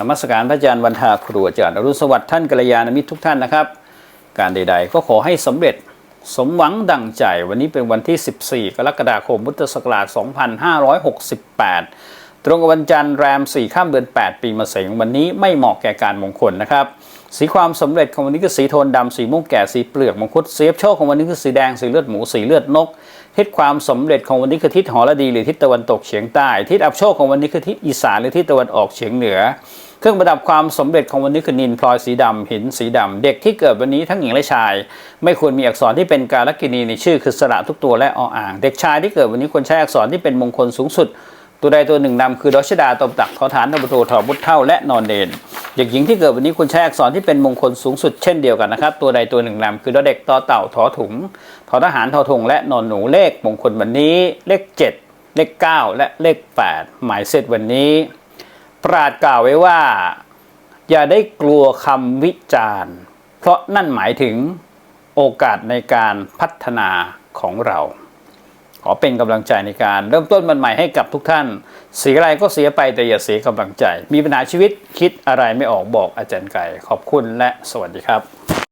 นมัสการพระอาจารย์วันทาครูอาจารย์อรุณสวัสดิ์ท่านกัลยาณมิตรทุกท่านนะครับ การใด ๆ ก็ขอให้สำเร็จสมหวังดังใจวันนี้เป็นวันที่ 14 กรกฎาคมพุทธศักราช 2568 ตรงกับวันจันทร์แรม 4 ข้ามเดือน 8 ปีมะเสงวันนี้ไม่เหมาะแก่การมงคลนะครับ สีความสำเร็จของวันนี้คือสีโทนดำสีม่วงแก่สีเปลือกมังคุดเสียบโชคของวันนี้คือสีแดงสีเลือดหมูสีเลือดนก ทิศความสำเร็จของวันนี้คือทิศหอระดีหรือทิศตะวันตกเฉียงใต้ทิศอับโชคของวันนี้คือทิศอีสานหรือทิศตะวันออกเฉียงเหนือ เครื่องประดับความสำเร็จของวันนี้คือนินพลอยสีดำหินสีดำเด็กที่เกิดวันนี้ทั้งหญิงและชาย ไม่ควรมีอักษรที่เป็นการลกินีในชื่อคือสระทุกตัวและออ่าง เด็กชายที่เกิดวันนี้ควรใช้อักษรที่เป็นมงคลสูงสุด ตัวใดตัวหนึ่งนำคือดอชดาตบตักทอฐานตบโตถอบุตรเท่าและนอนเดนเด็กหญิงที่เกิดวันนี้ควรใช้อักษรที่เป็นมงคลสูงสุดเช่นเดียวกันนะครับ ตัวใดตัวหนึ่งนำคือดอเด็กตอเต่าทอถุงทอทหารทอทงและนอนหนูเลขมงคลวันนี้เลข 7 เลข 9 และเลข 8 หมายเสร็จวันนี้ ปราดกล่าวไว้ว่า อย่าได้กลัวคำวิจารณ์เพราะนั่นหมายถึงโอกาสในการพัฒนาของเรา ขอเป็นกำลังใจในการ เริ่มต้นมันใหม่ให้กับทุกท่าน เสียอะไรก็เสียไปแต่อย่าเสียกำลังใจ มีปัญหาชีวิตคิดอะไรไม่ออกบอกอาจารย์ไก่ ขอบคุณและสวัสดีครับ